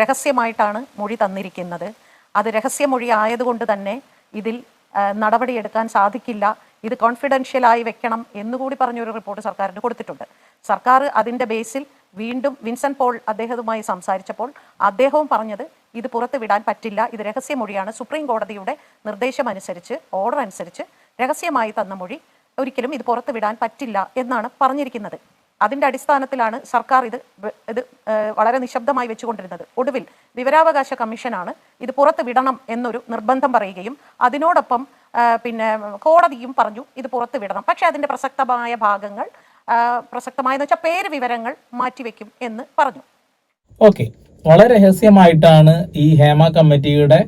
രഹസ്യമായിട്ടാണ് മൊഴി തന്നിരിക്കുന്നത്. അത് രഹസ്യ മൊഴി ആയതുകൊണ്ട് തന്നെ ഇതിൽ നടപടിയെടുക്കാൻ സാധിക്കില്ല. ഇത് കോൺഫിഡൻഷ്യലായി വെക്കണം എന്നുകൂടി പറഞ്ഞൊരു റിപ്പോർട്ട് സർക്കാരിന് കൊടുത്തിട്ടുണ്ട്. സർക്കാർ അതിന്റെ ബേസിൽ വീണ്ടും വിൻസെന്റ് പോൾ അദ്ദേഹവുമായി സംസാരിച്ചപ്പോൾ അദ്ദേഹവും പറഞ്ഞത് ഇത് പുറത്ത് വിടാൻ പറ്റില്ല. ഇത് രഹസ്യ മൊഴിയാണ് സുപ്രീം കോടതിയുടെ നിർദ്ദേശം അനുസരിച്ച് ഓർഡർ അനുസരിച്ച് രഹസ്യമായി തന്ന മൊഴി ഒരിക്കലും ഇത് പുറത്ത് വിടാൻ പറ്റില്ല എന്നാണ് പറഞ്ഞിരിക്കുന്നത്. അതിന്റെ അടിസ്ഥാനത്തിലാണ് സർക്കാർ ഇത് ഇത് വളരെ നിശബ്ദമായി വെച്ചുകൊണ്ടിരുന്നത്. ഒടുവിൽ വിവരാവകാശ കമ്മീഷനാണ് ഇത് പുറത്ത് വിടണം എന്നൊരു നിർബന്ധം പറയുകയും അതിനോടൊപ്പം പിന്നെ കോടതിയും പറഞ്ഞു ഇത് പുറത്ത് വിടണം. പക്ഷേ അതിന്റെ പ്രസക്തമായ ഭാഗങ്ങൾ പ്രസക്തമായെന്ന് വെച്ചാൽ പേര് വിവരങ്ങൾ മാറ്റിവെക്കും എന്ന് പറഞ്ഞു. ഓക്കെ. വളരെ രഹസ്യമായിട്ടാണ് ഈ ഹേമ കമ്മിറ്റിയുടെ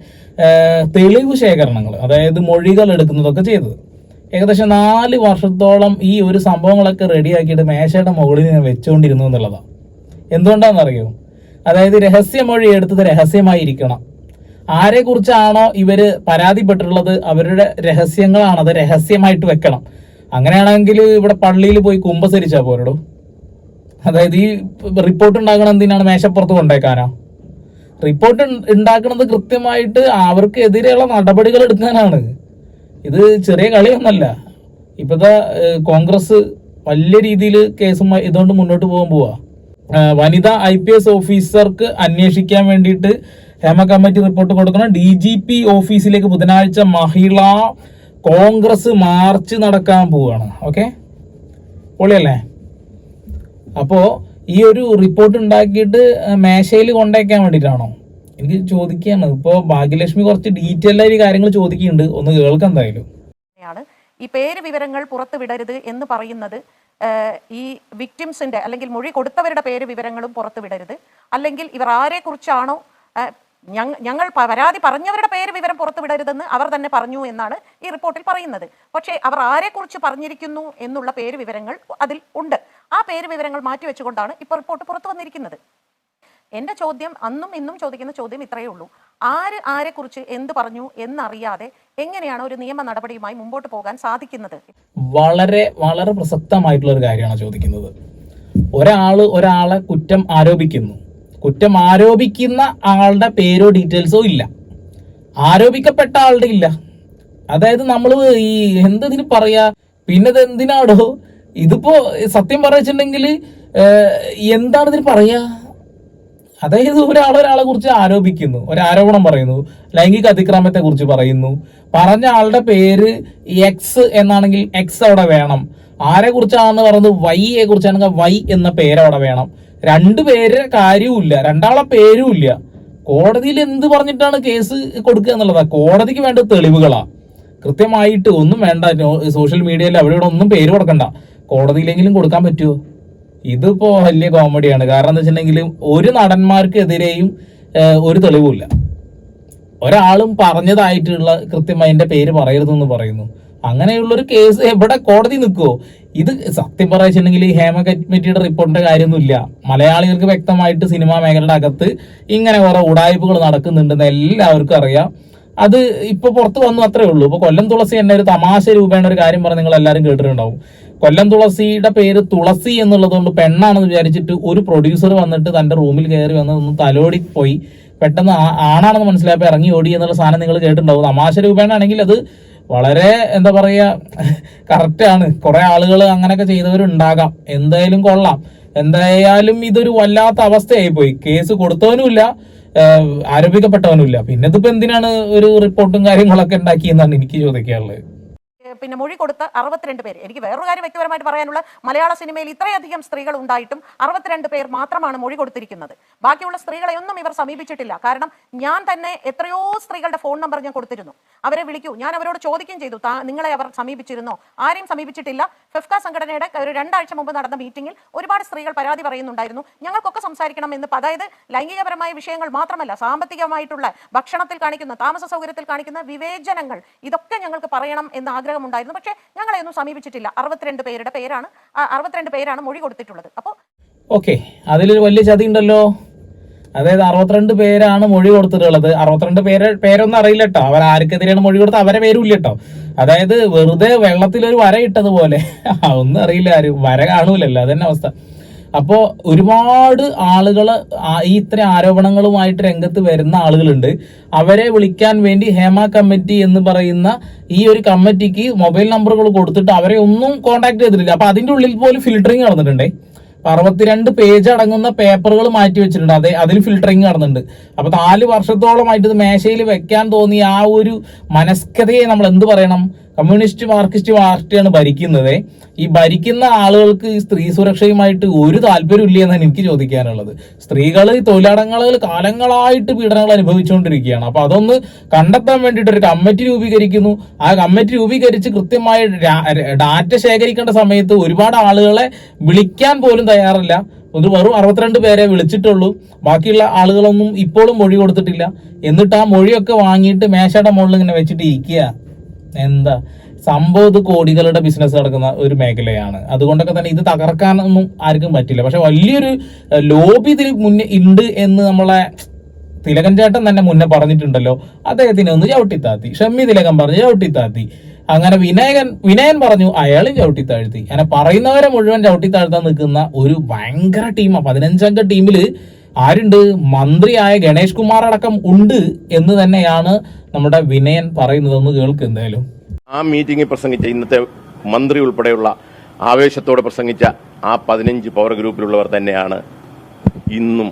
തെളിവ് ശേഖരണങ്ങൾ അതായത് മൊഴികൾ എടുക്കുന്നതൊക്കെ ചെയ്തത്. ഏകദേശം നാല് വർഷത്തോളം ഈ ഒരു സംഭവങ്ങളൊക്കെ റെഡിയാക്കിയിട്ട് മേശയുടെ മുകളിൽ ഞാൻ വെച്ചുകൊണ്ടിരുന്നു എന്നുള്ളതാണ് എന്തുകൊണ്ടാണെന്നറിയോ? അതായത് രഹസ്യമൊഴി എടുത്തത് രഹസ്യമായിരിക്കണം. ആരെക്കുറിച്ചാണോ ഇവർ പരാതിപ്പെട്ടിട്ടുള്ളത്? അവരുടെ രഹസ്യങ്ങളാണ്. അത് രഹസ്യമായിട്ട് വെക്കണം. അങ്ങനെയാണെങ്കിൽ ഇവിടെ പള്ളിയിൽ പോയി കുമ്പസരിച്ചാ പോരടൂ. അതായത് ഈ റിപ്പോർട്ട് ഉണ്ടാകണം എന്തിനാണ് മേശപ്പുറത്ത് കൊണ്ടേക്കാനോ? റിപ്പോർട്ട് ഉണ്ടാക്കുന്നത് കൃത്യമായിട്ട് അവർക്കെതിരെയുള്ള നടപടികൾ എടുക്കാനാണ്. ഇത് ചെറിയ കളിയൊന്നല്ല. ഇപ്പോഴത്തെ കോൺഗ്രസ് വലിയ രീതിയിൽ കേസുമായി ഇതുകൊണ്ട് മുന്നോട്ട് പോകാൻ പോവാ. വനിതാ ഐ പി എസ് ഓഫീസർക്ക് അന്വേഷിക്കാൻ വേണ്ടിയിട്ട് ഹേമ കമ്മിറ്റി റിപ്പോർട്ട് കൊടുക്കണം. ഡി ജി പി ഓഫീസിലേക്ക് ബുധനാഴ്ച മഹിളാ കോൺഗ്രസ് മാർച്ച് നടക്കാൻ പോവുകയാണ് ഓക്കെ? പൊളിയല്ലേ? അപ്പോ ഈ ഒരു റിപ്പോർട്ട് ഉണ്ടാക്കിയിട്ട് മേശയിൽ കൊണ്ടേക്കാൻ വേണ്ടിയിട്ടാണോ? എനിക്ക് ചോദിക്കുകയാണ്. ഇപ്പോ ഭാഗ്യലക്ഷ്മി കുറച്ച് ഡീറ്റെയിൽ ആയി കാര്യങ്ങൾ ചോദിക്കുന്നുണ്ട്. ഒന്ന് കേൾക്കാം എന്തായാലും. ഈ പേര് വിവരങ്ങൾ പുറത്തു വിടരുത് എന്ന് പറയുന്നത് ഈ വിക്ടിംസിന്റെ അല്ലെങ്കിൽ മൊഴി കൊടുത്തവരുടെ പേര് വിവരങ്ങളും പുറത്തു വിടരുത്. അല്ലെങ്കിൽ ഇവർ ആരെ കുറിച്ചാണോ ഞങ്ങൾ പരാതി പറഞ്ഞവരുടെ പേര് വിവരം പുറത്തു വിടരുതെന്ന് അവർ തന്നെ പറഞ്ഞു എന്നാണ് ഈ റിപ്പോർട്ടിൽ പറയുന്നത്. പക്ഷേ അവർ ആരെക്കുറിച്ച് പറഞ്ഞിരിക്കുന്നു എന്നുള്ള പേര് വിവരങ്ങൾ അതിൽ ഉണ്ട്. ആ പേര് വിവരങ്ങൾ മാറ്റിവെച്ചുകൊണ്ടാണ് ഇപ്പോൾ റിപ്പോർട്ട് പുറത്തു വന്നിരിക്കുന്നത്. എന്റെ ചോദ്യം അന്നും ഇന്നും ചോദിക്കുന്ന ചോദ്യം ഇത്രയേ ഉള്ളൂ. ആര് ആരെക്കുറിച്ച് എന്ത് പറഞ്ഞു എന്നറിയാതെ എങ്ങനെയാണ് ഒരു നിയമ നടപടിയുമായി മുമ്പോട്ട് പോകാൻ സാധിക്കുന്നത്? വളരെ വളരെ പ്രസക്തമായിട്ടുള്ള ഒരു കാര്യമാണ് ചോദിക്കുന്നത്. ഒരാൾ ഒരാളെ കുറ്റം ആരോപിക്കുന്നു. കുറ്റം ആരോപിക്കുന്ന ആളുടെ പേരോ ഡീറ്റെയിൽസോ ഇല്ല. ആരോപിക്കപ്പെട്ട ആളുടെ ഇല്ല. അതായത് നമ്മൾ ഈ എന്തതിന് പറയാ? പിന്നെ ഇത് എന്തിനാടോ ഇതിപ്പോ സത്യം പറഞ്ഞിട്ടുണ്ടെങ്കിൽ എന്താണ് ഇതിന് പറയാ? അതായത് ഒരാൾ ഒരാളെ കുറിച്ച് ആരോപിക്കുന്നു ഒരു ആരോപണം പറയുന്നു ലൈംഗിക അതിക്രമത്തെ കുറിച്ച് പറയുന്നു. പറഞ്ഞ ആളുടെ പേര് എക്സ് എന്നാണെങ്കിൽ എക്സ് അവിടെ വേണം. ആരെ കുറിച്ചാണെന്ന് പറയുന്നത് വൈയെ കുറിച്ചാണെങ്കിൽ വൈ എന്ന പേര് അവിടെ വേണം. രണ്ടു പേര് കാര്യവുമില്ല രണ്ടാളെ പേരും ഇല്ല കോടതിയിൽ എന്ത് പറഞ്ഞിട്ടാണ് കേസ് കൊടുക്കുക എന്നുള്ളതാ. കോടതിക്ക് വേണ്ട തെളിവുകളാ. കൃത്യമായിട്ട് ഒന്നും വേണ്ട സോഷ്യൽ മീഡിയയിൽ അവിടെ ഇവിടെ ഒന്നും പേര് കൊടുക്കണ്ട. കോടതിയിലെങ്കിലും കൊടുക്കാൻ പറ്റുമോ ഇതിപ്പോ വലിയ കോമഡിയാണ്. കാരണം എന്താ വെച്ചിട്ടുണ്ടെങ്കിൽ ഒരു നടന്മാർക്കെതിരെയും ഒരു തെളിവുമില്ല. ഒരാളും പറഞ്ഞതായിട്ടുള്ള കൃത്യമായി എന്റെ പേര് പറയരുതെന്ന് പറയുന്നു. അങ്ങനെയുള്ള ഒരു കേസ് എവിടെ കോടതി നിൽക്കുമോ ഇത് സത്യം പറയുന്നുണ്ടെങ്കിൽ ഹേമ കമ്മിറ്റിയുടെ റിപ്പോർട്ടിന്റെ കാര്യമൊന്നുമില്ല. മലയാളികൾക്ക് വ്യക്തമായിട്ട് സിനിമാ മേഖലയുടെ അകത്ത് ഇങ്ങനെ കുറെ ഉടായ്പകൾ നടക്കുന്നുണ്ടെന്ന് എല്ലാവർക്കും അറിയാം. അത് ഇപ്പൊ പുറത്ത് വന്നു അത്രേ ഉള്ളൂ. ഇപ്പൊ കൊല്ലം തുളസി എന്നെ ഒരു തമാശ രൂപേണ ഒരു കാര്യം പറഞ്ഞ് നിങ്ങൾ എല്ലാവരും കേട്ടിട്ടുണ്ടാവും. കൊല്ലം തുളസിയുടെ പേര് തുളസി എന്നുള്ളതുകൊണ്ട് പെണ്ണാണെന്ന് വിചാരിച്ചിട്ട് ഒരു പ്രൊഡ്യൂസർ വന്നിട്ട് തന്റെ റൂമിൽ കയറി വന്ന് ഒന്ന് തലോടി പോയി. പെട്ടെന്ന് ആണാണെന്ന് മനസ്സിലായപ്പോൾ ഇറങ്ങി ഓടി എന്നുള്ള സാധനം നിങ്ങൾ കേട്ടിട്ടുണ്ടാവും. തമാശ രൂപേണാണെങ്കിൽ അത് വളരെ എന്താ പറയുക കറക്റ്റ് ആണ്. കുറെ ആളുകൾ അങ്ങനെയൊക്കെ ചെയ്തവരുണ്ടാകാം. എന്തായാലും കൊള്ളാം. എന്തായാലും ഇതൊരു വല്ലാത്ത അവസ്ഥയായി പോയി കേസ് കൊടുത്തവനുമില്ല ആരോപിക്കപ്പെട്ടവനുമില്ല. പിന്നെ ഇതിപ്പോ എന്തിനാണ് ഒരു റിപ്പോർട്ടും കാര്യങ്ങളൊക്കെ ഉണ്ടാക്കിയെന്നാണ് എനിക്ക് ചോദിക്കാനുള്ളത്. പിന്നെ മൊഴി കൊടുത്ത അറുപത്തിരണ്ട് പേര്. എനിക്ക് വേറൊരു കാര്യം വ്യക്തിപരമായിട്ട് പറയാനുള്ള മലയാള സിനിമയിൽ ഇത്രയധികം സ്ത്രീകൾ ഉണ്ടായിട്ടും അറുപത്തിരണ്ട് പേർ മാത്രമാണ് മൊഴി കൊടുത്തിരിക്കുന്നത്. ബാക്കിയുള്ള സ്ത്രീകളെ ഒന്നും ഇവർ സമീപിച്ചിട്ടില്ല. കാരണം ഞാൻ തന്നെ എത്രയോ സ്ത്രീകളുടെ ഫോൺ നമ്പർ ഞാൻ കൊടുത്തിരുന്നു. അവരെ വിളിക്കൂ. ഞാൻ അവരോട് ചോദിക്കുകയും ചെയ്തു. നിങ്ങളെ അവർ സമീപിച്ചിരുന്നോ? ആരെയും സമീപിച്ചിട്ടില്ല. ഫെഫ്ക സംഘടനയുടെ ഒരു രണ്ടാഴ്ച മുമ്പ് നടന്ന മീറ്റിംഗിൽ ഒരുപാട് സ്ത്രീകൾ പരാതി പറയുന്നുണ്ടായിരുന്നു. ഞങ്ങൾക്കൊക്കെ സംസാരിക്കണം എന്ന്. അതായത് ലൈംഗികപരമായ വിഷയങ്ങൾ മാത്രമല്ല സാമ്പത്തികമായിട്ടുള്ള ഭക്ഷണത്തിൽ കാണിക്കുന്ന താമസ സൗകര്യത്തിൽ കാണിക്കുന്ന വിവേചനങ്ങൾ. ഇതൊക്കെ ഞങ്ങൾക്ക് പറയണം എന്ന് ആഗ്രഹമുണ്ടായിരുന്നു പക്ഷേ ഞങ്ങളെ ഒന്നും സമീപിച്ചിട്ടില്ല. അറുപത്തിരണ്ട് പേരുടെ പേരാണ് അറുപത്തിരണ്ട് പേരാണ് മൊഴി കൊടുത്തിട്ടുള്ളത്. അപ്പോൾ ഓക്കെ അതിലൊരു വലിയ ചതി ഉണ്ടല്ലോ അതായത് അറുപത്തിരണ്ട് പേരാണ് മൊഴി കൊടുത്തിട്ടുള്ളത്. അറുപത്തിരണ്ട് പേര് പേരൊന്നും അറിയില്ല കേട്ടോ അവർ ആർക്കെതിരെയാണ് മൊഴി കൊടുത്തത്? അവരെ പേരും ഇല്ല കേട്ടോ അതായത് വെറുതെ വെള്ളത്തിലൊരു വര ഇട്ടതുപോലെ. ഒന്നും അറിയില്ല ആരും. വര കാണൂലല്ലോ. അതന്നെ അവസ്ഥ. അപ്പോൾ ഒരുപാട് ആളുകൾ ഈ ഇത്ര ആരോപണങ്ങളുമായിട്ട് രംഗത്ത് വരുന്ന ആളുകളുണ്ട്. അവരെ വിളിക്കാൻ വേണ്ടി ഹേമ കമ്മിറ്റി എന്ന് പറയുന്ന ഈ ഒരു കമ്മിറ്റിക്ക് മൊബൈൽ നമ്പറുകൾ കൊടുത്തിട്ട് അവരെ ഒന്നും കോൺടാക്ട് ചെയ്തിട്ടില്ല. അപ്പൊ അതിന്റെ ഉള്ളിൽ പോലും ഫിൽറ്ററിങ് നടന്നിട്ടുണ്ടേ. അറുപത്തിരണ്ട് പേജ് അടങ്ങുന്ന പേപ്പറുകൾ മാറ്റി വെച്ചിട്ടുണ്ട്. അതെ അതിൽ ഫിൽറ്ററിങ് നടന്നുണ്ട് അപ്പൊ നാല് വർഷത്തോളമായിട്ട് ഇത് മേശയിൽ വെക്കാൻ തോന്നിയ ആ ഒരു മനസ്കതയെ നമ്മൾ എന്ത് പറയണം? കമ്മ്യൂണിസ്റ്റ് മാർക്സിസ്റ്റ് പാർട്ടിയാണ് ഭരിക്കുന്നത്. ഈ ഭരിക്കുന്ന ആളുകൾക്ക് സ്ത്രീ സുരക്ഷയുമായിട്ട് ഒരു താല്പര്യം ഇല്ല എന്നാണ് എനിക്ക് ചോദിക്കാനുള്ളത്. സ്ത്രീകൾ തൊഴിലടങ്ങളിൽ കാലങ്ങളായിട്ട് പീഡനങ്ങൾ അനുഭവിച്ചുകൊണ്ടിരിക്കുകയാണ്. അപ്പൊ അതൊന്ന് കണ്ടെത്താൻ വേണ്ടിയിട്ട് ഒരു കമ്മിറ്റി രൂപീകരിക്കുന്നു. ആ കമ്മിറ്റി രൂപീകരിച്ച് കൃത്യമായി ഡാറ്റ ശേഖരിക്കേണ്ട സമയത്ത് ഒരുപാട് ആളുകളെ വിളിക്കാൻ പോലും തയ്യാറില്ല. ഒരു വെറും അറുപത്തിരണ്ട് പേരെ വിളിച്ചിട്ടുള്ളൂ. ബാക്കിയുള്ള ആളുകളൊന്നും ഇപ്പോഴും മൊഴി കൊടുത്തിട്ടില്ല. എന്നിട്ട് ആ മൊഴിയൊക്കെ വാങ്ങിയിട്ട് മേശയുടെ മുകളിൽ ഇങ്ങനെ വെച്ചിട്ട് ഇരിക്കുക. എന്താ സമ്പത് കോടികളുടെ ബിസിനസ് നടക്കുന്ന ഒരു മേഖലയാണ്. അതുകൊണ്ടൊക്കെ തന്നെ ഇത് തകർക്കാനൊന്നും ആർക്കും പറ്റില്ല. പക്ഷെ വലിയൊരു ലോബി ഇതിൽ മുന്നേ ഉണ്ട് എന്ന് നമ്മളെ തിലകൻ ചേട്ടൻ തന്നെ മുന്നേ പറഞ്ഞിട്ടുണ്ടല്ലോ. അദ്ദേഹത്തിനെ ഒന്ന് ചവിട്ടിത്താത്തി. ഷമ്മി തിലകൻ പറഞ്ഞു ചവിട്ടിത്താത്തി. അങ്ങനെ വിനായകൻ വിനയൻ പറഞ്ഞു അയാളും ചവിട്ടിത്താഴ്ത്തി. അങ്ങനെ പറയുന്നവരെ മുഴുവൻ ചവിട്ടിത്താഴ്ത്താൻ നിൽക്കുന്ന ഒരു ഭയങ്കര ടീമാണ് പതിനഞ്ചംഗ ടീമിൽ ആരുണ്ട്? മന്ത്രിയായ ഗണേഷ് കുമാർ അടക്കം ഉണ്ട് എന്ന് തന്നെയാണ് നമ്മുടെ വിനയൻ പറയുന്നതെന്ന് കേൾക്ക് എന്തായാലും. ആ മീറ്റിംഗിൽ പ്രസംഗിച്ച ഇന്നത്തെ മന്ത്രി ഉൾപ്പെടെയുള്ള ആവേശത്തോടെ പ്രസംഗിച്ച ആ പതിനഞ്ച് പവർ ഗ്രൂപ്പിലുള്ളവർ തന്നെയാണ് ഇന്നും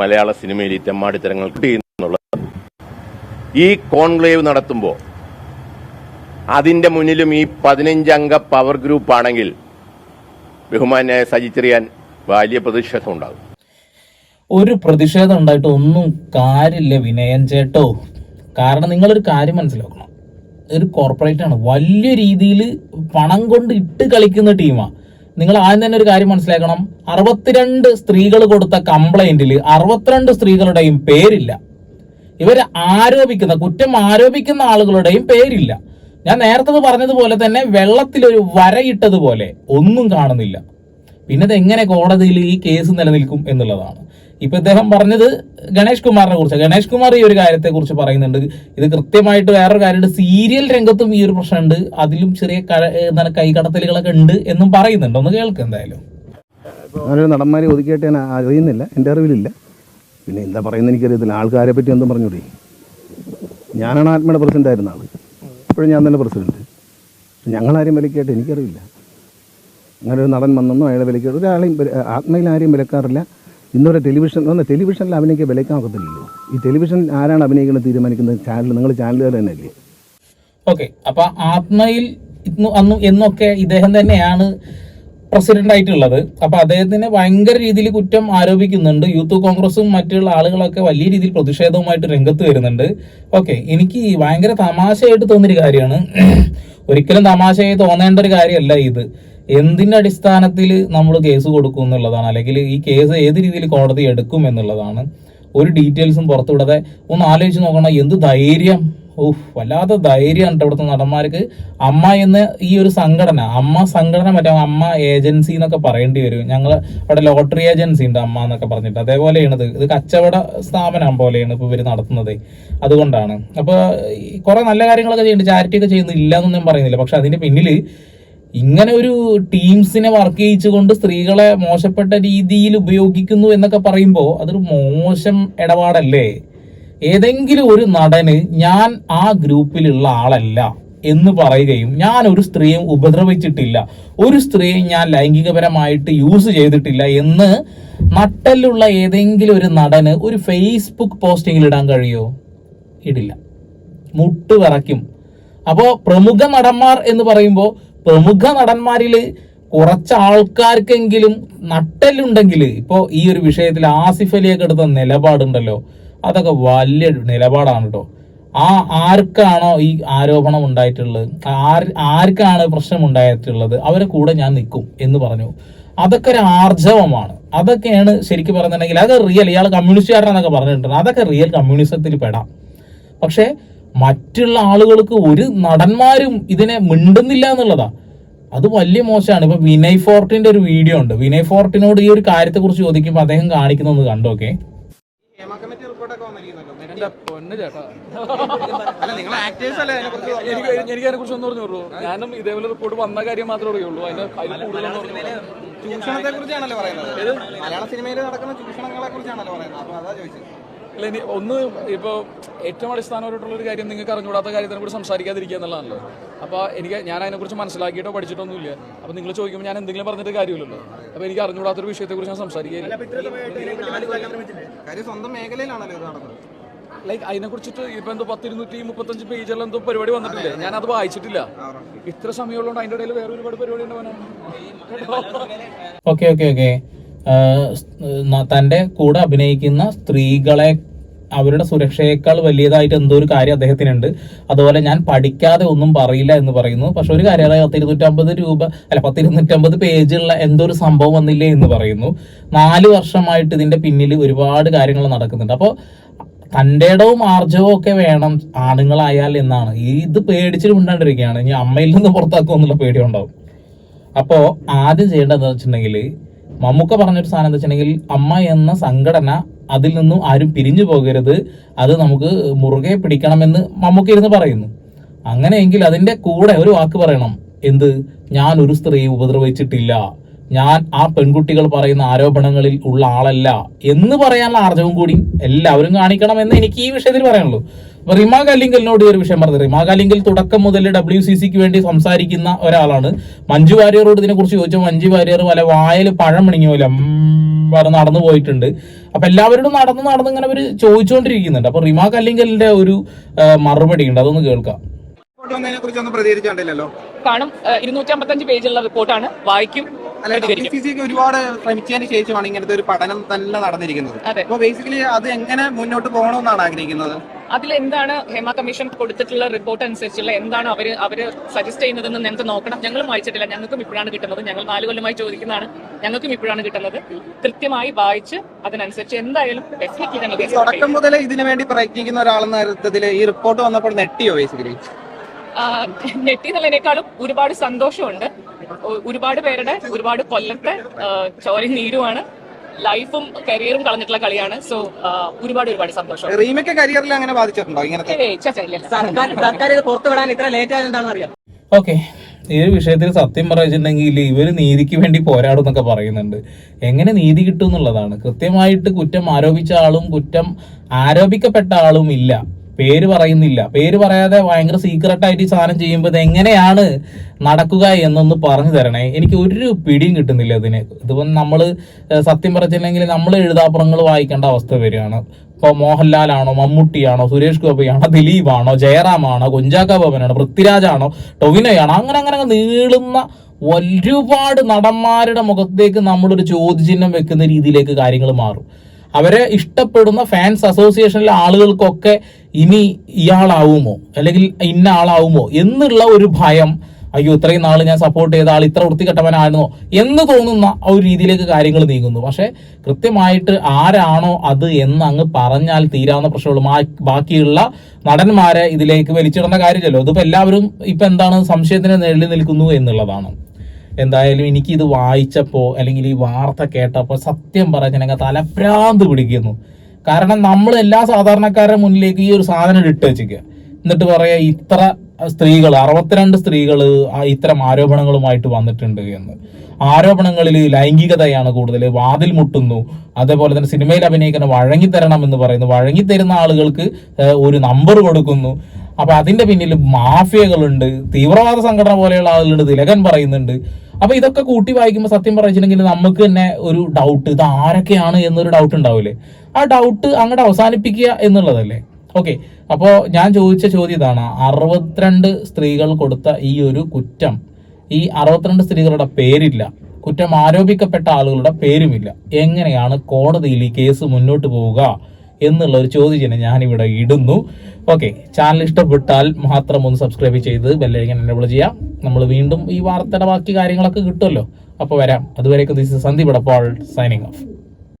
മലയാള സിനിമയിൽ ഈ തെമ്മാടിത്തരങ്ങൾ കിട്ടിയെന്നുള്ളത് ഈ കോൺക്ലേവ് നടത്തുമ്പോൾ അതിന്റെ മുന്നിലും ഈ പതിനഞ്ചംഗ പവർ ഗ്രൂപ്പാണെങ്കിൽ ബഹുമാനായ സജിച്ചെറിയാൻ വലിയ പ്രതിഷേധം ഉണ്ടാകും. ഒരു പ്രതിഷേധം ഉണ്ടായിട്ട് ഒന്നും കാര്യമില്ല വിനയൻ ചേട്ടോ. കാരണം നിങ്ങളൊരു കാര്യം മനസ്സിലാക്കണം. ഒരു കോർപ്പറേറ്റ് ആണ്. വലിയ രീതിയിൽ പണം കൊണ്ട് ഇട്ട് കളിക്കുന്ന ടീമാണ് നിങ്ങൾ ആദ്യം തന്നെ ഒരു കാര്യം മനസ്സിലാക്കണം. അറുപത്തിരണ്ട് സ്ത്രീകൾ കൊടുത്ത കംപ്ലൈന്റിൽ അറുപത്തിരണ്ട് സ്ത്രീകളുടെയും പേരില്ല. ഇവർ ആരോപിക്കുന്ന കുറ്റം ആരോപിക്കുന്ന ആളുകളുടെയും പേരില്ല. ഞാൻ നേരത്തെ പറഞ്ഞതുപോലെ തന്നെ വെള്ളത്തിലൊരു വരയിട്ടതുപോലെ ഒന്നും കാണുന്നില്ല. പിന്നെ ഇത് എങ്ങനെ കോടതിയിൽ ഈ കേസ് നിലനിൽക്കും എന്നുള്ളതാണ്. ഇപ്പൊ ഇദ്ദേഹം പറഞ്ഞത് ഗണേഷ് കുമാറിനെ കുറിച്ച്. ഗണേഷ് കുമാർ ഈ ഒരു കാര്യത്തെ കുറിച്ച് പറയുന്നുണ്ട്. ഇത് കൃത്യമായിട്ട് വേറൊരു കാര്യമുണ്ട്. സീരിയൽ രംഗത്തും ഈ ഒരു പ്രശ്നമുണ്ട്. അതിലും ചെറിയ എന്താണ് കൈകടത്തലുകളൊക്കെ ഉണ്ട് എന്നും പറയുന്നുണ്ട്. ഒന്ന് കേൾക്ക് എന്തായാലും. നടന്മാരെ ഒതുക്കിയിട്ട് ഞാൻ അറിയുന്നില്ല. എന്റെ അറിവിലില്ല. പിന്നെ എന്താ പറയുന്നത് എനിക്കറിയത്തില്ല. ആൾക്കാരെ പറ്റി എന്തും പറഞ്ഞൂടെ? ഞാനാണ് ആത്മയുടെ പ്രസിഡന്റ് ആയിരുന്ന ആൾ ഇപ്പോഴും ഞാൻ തന്നെ പ്രസിഡന്റ് ഞങ്ങളാരും വിലക്കായിട്ട് എനിക്കറിയില്ല അങ്ങനെ ഒരു നടൻ വന്നെന്നോ അയാളെ വിലക്കായിട്ട് ഒരാളെയും ആത്മയിൽ ആരെയും വിലക്കാറില്ല. ഇന്നൊരു ടെലിവിഷൻ ഒന്ന് ടെലിവിഷനിൽ അഭിനയിക്കാൻ വിലക്കാൻ ഒക്കത്തില്ലല്ലോ. ഈ ടെലിവിഷൻ ആരാണ് അഭിനയിക്കുന്നത് തീരുമാനിക്കുന്നത്? ചാനൽ നിങ്ങൾ ചാനലുകാർ തന്നെയല്ലേ? ഓക്കെ അപ്പൊ ആത്മയിൽ അന്നും എന്നൊക്കെ ഇദ്ദേഹം തന്നെയാണ് പ്രസിഡന്റ് ആയിട്ടുള്ളത്. അപ്പൊ അദ്ദേഹത്തിന് ഭയങ്കര രീതിയിൽ കുറ്റം ആരോപിക്കുന്നുണ്ട്. യൂത്ത് കോൺഗ്രസും മറ്റുള്ള ആളുകളൊക്കെ വലിയ രീതിയിൽ പ്രതിഷേധവുമായിട്ട് രംഗത്ത് വരുന്നുണ്ട്. ഓക്കെ എനിക്ക് ഭയങ്കര തമാശയായിട്ട് തോന്നിയൊരു കാര്യമാണ്. ഒരിക്കലും തമാശയായി തോന്നേണ്ട ഒരു കാര്യമല്ല ഇത്. എന്തിന്റെ അടിസ്ഥാനത്തിൽ നമ്മൾ കേസ് കൊടുക്കും എന്നുള്ളതാണ്. അല്ലെങ്കിൽ ഈ കേസ് ഏത് രീതിയിൽ കോടതി എടുക്കും എന്നുള്ളതാണ്. ഒരു ഡീറ്റെയിൽസും പുറത്തുവിടാതെ ഒന്ന് ആലോചിച്ച് നോക്കണം എന്ത് ധൈര്യം? ഓഹ് വല്ലാത്ത ധൈര്യമാണ് ഇവിടുത്തെ നടന്മാർക്ക്. അമ്മ എന്ന ഈ ഒരു സംഘടന അമ്മ സംഘടന മറ്റേ അമ്മ ഏജൻസി എന്നൊക്കെ പറയേണ്ടി വരും. ഞങ്ങൾ അവിടെ ലോട്ടറി ഏജൻസി ഉണ്ട് അമ്മ എന്നൊക്കെ പറഞ്ഞിട്ട്. അതേപോലെയാണ് ഇത് ഇത് കച്ചവട സ്ഥാപനം പോലെയാണ് ഇപ്പൊ ഇവർ നടത്തുന്നത്. അതുകൊണ്ടാണ്. അപ്പോൾ കുറേ നല്ല കാര്യങ്ങളൊക്കെ ചെയ്യുന്നുണ്ട്. ചാരിറ്റി ഒക്കെ ചെയ്യുന്നില്ല എന്നൊന്നും പറയുന്നില്ല. പക്ഷെ അതിന്റെ പിന്നിൽ ഇങ്ങനെ ഒരു ടീംസിനെ വർക്ക് ചെയ്യിച്ചുകൊണ്ട് സ്ത്രീകളെ മോശപ്പെട്ട രീതിയിൽ ഉപയോഗിക്കുന്നു എന്നൊക്കെ പറയുമ്പോൾ അതൊരു മോശം ഇടപാടല്ലേ? ഏതെങ്കിലും ഒരു നടന് ഞാൻ ആ ഗ്രൂപ്പിലുള്ള ആളല്ല എന്ന് പറയുകയും ഞാൻ ഒരു സ്ത്രീയെ ഉപദ്രവിച്ചിട്ടില്ല ഒരു സ്ത്രീയെ ഞാൻ ലൈംഗികപരമായിട്ട് യൂസ് ചെയ്തിട്ടില്ല എന്ന് നട്ടലുള്ള ഏതെങ്കിലും ഒരു നടന് ഒരു ഫേസ്ബുക്ക് പോസ്റ്റിംഗിൽ ഇടാൻ കഴിയോ? ഇടില്ല. മുട്ട് വിറയ്ക്കും. അപ്പോ പ്രമുഖ നടന്മാർ എന്ന് പറയുമ്പോൾ പ്രമുഖ നടന്മാരിൽ കുറച്ച് ആൾക്കാർക്കെങ്കിലും നട്ടലുണ്ടെങ്കിൽ ഇപ്പോൾ ഈ ഒരു വിഷയത്തിൽ ആസിഫ് അലിയൊക്കെ എടുത്ത നിലപാടുണ്ടല്ലോ. അതൊക്കെ വലിയ നിലപാടാണ് കേട്ടോ ആ ആർക്കാണോ ഈ ആരോപണം ഉണ്ടായിട്ടുള്ളത്? ആർ ആർക്കാണ് പ്രശ്നം ഉണ്ടായിട്ടുള്ളത്? അവരെ കൂടെ ഞാൻ നിൽക്കും എന്ന് പറഞ്ഞു. അതൊക്കെ ഒരു ആർജവമാണ്. അതൊക്കെയാണ് ശരിക്കും പറഞ്ഞിട്ടുണ്ടെങ്കിൽ അത് റിയൽ ഇയാൾ കമ്മ്യൂണിസ്റ്റുകാരനെന്നൊക്കെ പറഞ്ഞിട്ടുണ്ട്. അതൊക്കെ റിയൽ കമ്മ്യൂണിസത്തിൽ പെടാം. പക്ഷെ മറ്റുള്ള ആളുകൾക്ക് ഒരു നടന്മാരും ഇതിനെ മിണ്ടുന്നില്ല എന്നുള്ളതാ. അത് വലിയ മോശമാണ്. ഇപ്പൊ വിനയ് ഫോർട്ടിന്റെ ഒരു വീഡിയോ ഉണ്ട്. വിനയ് ഫോർട്ടിനോട് ഈ ഒരു കാര്യത്തെ കുറിച്ച് ചോദിക്കുമ്പോൾ അദ്ദേഹം കാണിക്കുന്നൊന്ന് കണ്ടോക്കെ എന്റെ പൊന്ന് ചേട്ടാ. എനിക്ക് എനിക്ക് അതിനെ കുറിച്ച് ഒന്ന് പറഞ്ഞോളൂ ഞാനും ഇതേപോലെ റിപ്പോർട്ട് വന്ന കാര്യം മാത്രമേ അറിയുള്ളൂ. അതിന്റെ. ചൂഷണത്തെ കുറിച്ചാണല്ലോ പറയുന്നത്. മലയാള സിനിമയിൽ നടക്കുന്ന ചൂഷണങ്ങളെ കുറിച്ചാണല്ലോ പറയുന്നത്. അപ്പൊ അതാ ചോദിച്ചത്. അല്ല ഇനി ഒന്ന് ഇപ്പോൾ ഏറ്റവും അടിസ്ഥാനപരമായിട്ടുള്ള ഒരു കാര്യം നിങ്ങൾക്ക് അറിഞ്ഞുകൂടാത്ത കാര്യത്തിനെ കൂടി സംസാരിക്കാതിരിക്കുക എന്നുള്ളതാണല്ലോ. അപ്പോൾ എനിക്ക് ഞാൻ അതിനെക്കുറിച്ച് മനസ്സിലാക്കിയിട്ടോ പഠിച്ചിട്ടൊന്നുമില്ല. അപ്പോൾ നിങ്ങൾ ചോദിക്കുമ്പോൾ ഞാൻ എന്തെങ്കിലും പറഞ്ഞിട്ട് കാര്യമില്ലല്ലോ. അപ്പോൾ എനിക്ക് അറിഞ്ഞുകൂടാത്തൊരു വിഷയത്തെക്കുറിച്ച് ഞാൻ സംസാരിക്കില്ല കാര്യം സ്വന്തം മേഖലയിലാണല്ലോ ഇത് നടന്നത്. ലൈക്ക് അതിനെക്കുറിച്ചിട്ട് ഇപ്പോൾ എന്തോ പത്തിരുന്നൂറ്റി മുപ്പത്തഞ്ച് പേജുള്ള എന്തോ പരിപാടി വന്നിട്ടില്ലേ? ഞാൻ അത്. വായിച്ചിട്ടില്ല. ഇത്ര സമയമുള്ളതുകൊണ്ട് അതിന്റെ ഇടയിൽ വേറെ ഒരുപാട് പരിപാടി ഉണ്ടാവാനാണ് ഓക്കെ ഓക്കെ ഓക്കെ. തന്റെ കൂടെ അഭിനയിക്കുന്ന സ്ത്രീകളെ അവരുടെ സുരക്ഷയേക്കാൾ വലിയതായിട്ട് എന്തോ ഒരു കാര്യം അദ്ദേഹത്തിനുണ്ട്. അതുപോലെ ഞാൻ പഠിക്കാതെ ഒന്നും പറയില്ല എന്ന് പറയുന്നു. പക്ഷെ ഒരു കാര്യം അതായത് പത്തിരുന്നൂറ്റമ്പത് രൂപ അല്ല പത്തിരുന്നൂറ്റമ്പത് പേജുള്ള എന്തോ ഒരു സംഭവം വന്നില്ലേ എന്ന് പറയുന്നു. നാല് വർഷമായിട്ട് ഇതിന്റെ പിന്നിൽ ഒരുപാട് കാര്യങ്ങൾ നടക്കുന്നുണ്ട്. അപ്പോൾ തന്റെ ഇടവും ആർജവവും ഒക്കെ വേണം ആണുങ്ങളായാൽ എന്നാണ്. ഇത് പേടിച്ചിട്ട് മിണ്ടാണ്ടിരിക്കുകയാണ്. ഇനി അമ്മയിൽ നിന്ന് പുറത്താക്കുമെന്നുള്ള പേടി ഉണ്ടാവും അപ്പോ ആദ്യം ചെയ്യേണ്ടതെന്ന് വെച്ചിട്ടുണ്ടെങ്കിൽ മമ്മൂക്ക പറഞ്ഞൊരു സാധനം എന്താ വെച്ചിട്ടുണ്ടെങ്കിൽ അമ്മ എന്ന സംഘടന അതിൽ നിന്നും ആരും പിരിഞ്ഞു പോകരുത്. അത് നമുക്ക് മുറുകെ പിടിക്കണമെന്ന് മമ്മൂക്ക ഇരുന്ന് പറയുന്നു. അങ്ങനെയെങ്കിൽ അതിന്റെ കൂടെ ഒരു വാക്ക് പറയണം. എന്ത്? ഞാൻ ഒരു സ്ത്രീ ഉപദ്രവിച്ചിട്ടില്ല. ഞാൻ ആ പെൺകുട്ടികൾ പറയുന്ന ആരോപണങ്ങളിൽ ഉള്ള ആളല്ല എന്ന് പറയാനുള്ള ആർജവും കൂടി എല്ലാവരും കാണിക്കണമെന്ന് എനിക്ക് ഈ വിഷയത്തിൽ പറയാനുള്ളൂ. അപ്പൊ റിമ കല്ലിങ്കലിനോട് ഒരു വിഷയം പറഞ്ഞത്. റിമാ കല്ലിങ്കൽ തുടക്കം മുതൽ ഡബ്ല്യു സി സിക്ക് വേണ്ടി സംസാരിക്കുന്ന ഒരാളാണ്. മഞ്ജു വാര്യറോട് ഇതിനെ കുറിച്ച് ചോദിച്ചാൽ മഞ്ജു വാര്യർ വല്ല വായൽ പഴം മിണിങ്ങ പറഞ്ഞ് നടന്നു പോയിട്ടുണ്ട്. അപ്പൊ എല്ലാവരോടും നടന്ന് നടന്ന് ഇങ്ങനെ അവർ ചോദിച്ചുകൊണ്ടിരിക്കുന്നുണ്ട് അപ്പൊ റിമാ കല്ലിങ്കലിന്റെ ഒരു മറുപടി ഉണ്ട്. അതൊന്ന് കേൾക്കാം. കാണും. ഇരുന്നൂറ്റി അമ്പത്തഞ്ച് പേജുള്ള റിപ്പോർട്ടാണ്. വായിക്കും ഒരുപാട് ശ്രമിച്ചതിന് ശേഷമാണ് ഇങ്ങനത്തെ ഒരു പഠനം തന്നെ നടന്നിരിക്കുന്നത്. അതെ. അപ്പൊ ബേസിക്കലി അത് എങ്ങനെ മുന്നോട്ട് പോകണമെന്നാണ് ആഗ്രഹിക്കുന്നത്? അതിൽ എന്താണ് ഹേമ കമ്മീഷൻ കൊടുത്തിട്ടുള്ള റിപ്പോർട്ട് അനുസരിച്ചുള്ള എന്താണ് അവർ അവർ സജസ്റ്റ് ചെയ്യുന്നതെന്ന് ഞങ്ങൾക്ക് നോക്കണം. ഞങ്ങളും വായിച്ചിട്ടില്ല. ഞങ്ങൾക്കും ഇപ്പോഴാണ് കിട്ടുന്നത്. ഞങ്ങൾ നാല് കൊല്ലമായി ചോദിക്കുന്നതാണ്. ഞങ്ങൾക്കും ഇപ്പോഴാണ് കിട്ടുന്നത്. കൃത്യമായി വായിച്ച് അതിനനുസരിച്ച് എന്തായാലും തുടക്കം മുതൽ ഇതിനു വേണ്ടി പ്രയത്നിക്കുന്ന ഒരാളെന്ന അർത്ഥത്തിൽ ഈ റിപ്പോർട്ട് വന്നപ്പോൾ നെട്ടിയോ ബേസിക്കലി എന്നുള്ളതിനേക്കാളും ഒരുപാട് സന്തോഷമുണ്ട്. ഒരുപാട് പേരുടെ ഒരുപാട് കൊല്ലത്തെ ചോരയും നീരുമാണ്. ലൈഫും കരിയറും കളഞ്ഞിട്ടുള്ള കളിയാണ്. സോ ഒരുപാട് ഒരുപാട് സന്തോഷം. റീമയ്ക്ക് കരിയറിൽ അങ്ങനെ ബാധിച്ചിട്ടുണ്ടോ ഇങ്ങനത്തെ? ഇത്ര ലേറ്റ് ആയതെന്താണെന്ന് അറിയാം. ഓക്കെ. ഈ ഒരു വിഷയത്തിൽ സത്യം പറഞ്ഞിട്ടുണ്ടെങ്കിൽ ഇവർ നീതിക്ക് വേണ്ടി പോരാടും എന്നൊക്കെ പറയുന്നുണ്ട്. എങ്ങനെ നീതി കിട്ടും എന്നുള്ളതാണ്. കൃത്യമായിട്ട് കുറ്റം ആരോപിച്ച ആളും കുറ്റം ആരോപിക്കപ്പെട്ട ആളും ഇല്ല. പേര് പറയുന്നില്ല. പേര് പറയാതെ ഭയങ്കര സീക്രട്ട് ആയിട്ട് ഈ സാധനം ചെയ്യുമ്പോൾ ഇത് എങ്ങനെയാണ് നടക്കുക എന്നൊന്ന് പറഞ്ഞു തരണേ. എനിക്ക് ഒരു പിടിയും കിട്ടുന്നില്ല ഇതിന്. ഇതിപ്പം നമ്മൾ സത്യം പറഞ്ഞില്ലെങ്കിൽ നമ്മൾ എഴുതാപ്പുറങ്ങൾ വായിക്കേണ്ട അവസ്ഥ വരികയാണ്. ഇപ്പോൾ മോഹൻലാലാണോ മമ്മൂട്ടിയാണോ സുരേഷ് ഗോപിയാണോ ദിലീപാണോ ജയറാമാണോ കുഞ്ചാക്ക ബോബനാണോ പൃഥ്വിരാജാണോ ടൊവിനോയാണോ അങ്ങനെ അങ്ങനെ അങ്ങ് നീളുന്ന ഒരുപാട് നടന്മാരുടെ മുഖത്തേക്ക് നമ്മളൊരു ചോദ്യചിഹ്നം വെക്കുന്ന രീതിയിലേക്ക് കാര്യങ്ങൾ മാറും. അവരെ ഇഷ്ടപ്പെടുന്ന ഫാൻസ് അസോസിയേഷനിലെ ആളുകൾക്കൊക്കെ ഇനി ഇയാളാവുമോ? അല്ലെങ്കിൽ ഇന്ന ആളാവുമോ? എന്നുള്ള ഒരു ഭയം അയ്യോ ഇത്രയും നാൾ ഞാൻ സപ്പോർട്ട് ചെയ്ത ആൾ ഇത്ര വൃത്തികെട്ടവനായിരുന്നോ? എന്ന് തോന്നുന്ന ഒരു രീതിയിലേക്ക് കാര്യങ്ങൾ നീങ്ങുന്നു. പക്ഷേ കൃത്യമായിട്ട് ആരാണോ അത് എന്ന് അങ്ങ് പറഞ്ഞാൽ തീരാവുന്ന പ്രശ്നമുള്ളൂ. ബാക്കിയുള്ള നടന്മാരെ ഇതിലേക്ക് വലിച്ചിടുന്ന കാര്യമല്ലോ ഇതിപ്പോൾ എല്ലാവരും ഇപ്പൊ എന്താണ് സംശയത്തിന് നിഴലിൽ നിൽക്കുന്നു എന്നുള്ളതാണ്. എന്തായാലും എനിക്കിത് വായിച്ചപ്പോൾ അല്ലെങ്കിൽ ഈ വാർത്ത കേട്ടപ്പോൾ സത്യം പറഞ്ഞാൽ തലഭ്രാന്ത് പിടിക്കുന്നു. കാരണം നമ്മൾ എല്ലാ സാധാരണക്കാരുടെ മുന്നിലേക്ക് ഈ ഒരു സാധനം ഇട്ട് വെച്ചിരിക്കുക എന്നിട്ട് പറയുക ഇത്ര സ്ത്രീകൾ അറുപത്തിരണ്ട് സ്ത്രീകൾ ഇത്തരം ആരോപണങ്ങളുമായിട്ട് വന്നിട്ടുണ്ട് എന്ന്. ആരോപണങ്ങളിൽ ലൈംഗികതയാണ് കൂടുതൽ വാതിൽ മുട്ടുന്നു. അതേപോലെ തന്നെ സിനിമയിൽ അഭിനയിക്കുന്ന വഴങ്ങിത്തരണം എന്ന് പറയുന്നു. വഴങ്ങിത്തരുന്ന ആളുകൾക്ക് ഏഹ്, ഒരു നമ്പർ കൊടുക്കുന്നു. അപ്പൊ അതിന്റെ പിന്നിൽ മാഫിയകളുണ്ട്. തീവ്രവാദ സംഘടന പോലെയുള്ള ആളുകളുണ്ട്. തിലകൻ പറയുന്നുണ്ട്. അപ്പൊ ഇതൊക്കെ കൂട്ടി വായിക്കുമ്പോൾ സത്യം പറഞ്ഞിട്ടുണ്ടെങ്കിൽ നമുക്ക് തന്നെ ഒരു ഡൗട്ട് ഇത് ആരൊക്കെയാണ് എന്നൊരു ഡൗട്ട് ഉണ്ടാവില്ലേ ആ ഡൗട്ട് അങ്ങോട്ട് അവസാനിപ്പിക്കുക എന്നുള്ളതല്ലേ? ഓക്കെ അപ്പോൾ ഞാൻ ചോദിച്ച ചോദ്യം ഇതാണ്. അറുപത്തിരണ്ട് സ്ത്രീകൾ കൊടുത്ത ഈ ഒരു കുറ്റം ഈ അറുപത്തിരണ്ട് സ്ത്രീകളുടെ പേരില്ല. കുറ്റം ആരോപിക്കപ്പെട്ട ആളുകളുടെ പേരുമില്ല. എങ്ങനെയാണ് കോടതിയിൽ ഈ കേസ് മുന്നോട്ട് പോവുക എന്നുള്ള ഒരു ചോദ്യം ഞാനിവിടെ ഇടുന്നു. ഓക്കെ ചാനൽ ഇഷ്ടപ്പെട്ടാൽ മാത്രം ഒന്ന് സബ്സ്ക്രൈബ് ചെയ്ത് ബെല്ലൈക്കൻ എന്നെ ചെയ്യാം. നമ്മൾ വീണ്ടും ഈ വാർത്തയുടെ ബാക്കി കാര്യങ്ങളൊക്കെ കിട്ടുമല്ലോ. അപ്പോൾ വരാം. അതുവരെയൊക്കെ this Sandeep Edappal signing off